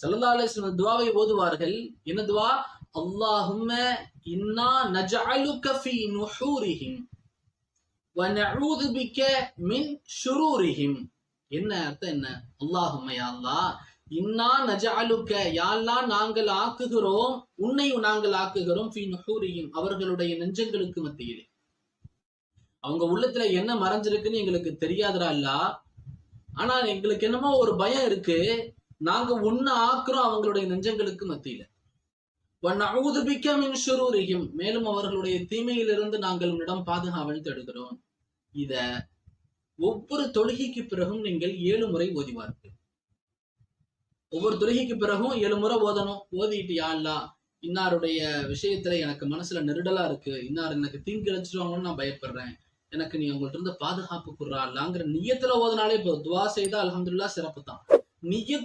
சல்லா அலிஸ்லம் துவாவை ஓதுவார்கள். என்ன துவா? அல்லாஹும்ம இன்னா நஜஅலுக ஃபீ நுஹூரிஹிம் வ நஊது பிக மின் ஷுரூரிஹிம். என்ன அர்த்தம் என்ன? அல்லாஹும்ம யா அல்லாஹ் இன்னா நஜஅலுக யா அல்லாஹ் நாங்கள் ஆக்குகிறோம் உன்னை நாங்கள் ஆக்குகிறோம் ஃபீ நுஹூரிஹிம் அவர்களுடைய நெஞ்சங்களுக்கு மத்தியிலே. அவங்க உள்ளத்துல என்ன மறைஞ்சிருக்குன்னு எங்களுக்கு தெரியாதரா அல்லா ஆனா எங்களுக்கு என்னமோ ஒரு பயம் இருக்கு. நாங்க ஒண்ணு ஆக்குறோம் அவங்களுடைய நெஞ்சங்களுக்கு மத்தியில. வநஊதுபிக்க மேலும் அவர்களுடைய தீமையிலிருந்து நாங்கள் உன்னிடம் பாதுகாவல் தேடுகிறோம். இத ஒவ்வொரு தொழுகைக்கு பிறகும் நீங்கள் ஏழு முறை ஓதிவார்கள். ஒவ்வொரு தொழுகைக்கு பிறகும் ஏழு முறை ஓதணும். ஓதிட்டு யாழ்லா இன்னாருடைய விஷயத்துல எனக்கு மனசுல நெருடலா இருக்கு. இன்னார் எனக்கு தீங்கு இழைச்சிருவாங்கன்னு நான் பயப்படுறேன். எனக்கு நீ அவங்கள்ட்ட இருந்து பாதுகாப்பு குர்றாங்கற நியத்துல ஓதனாலே இப்போ துவா செய்தா அலமதுல்லா சிறப்பு தான் நியத்து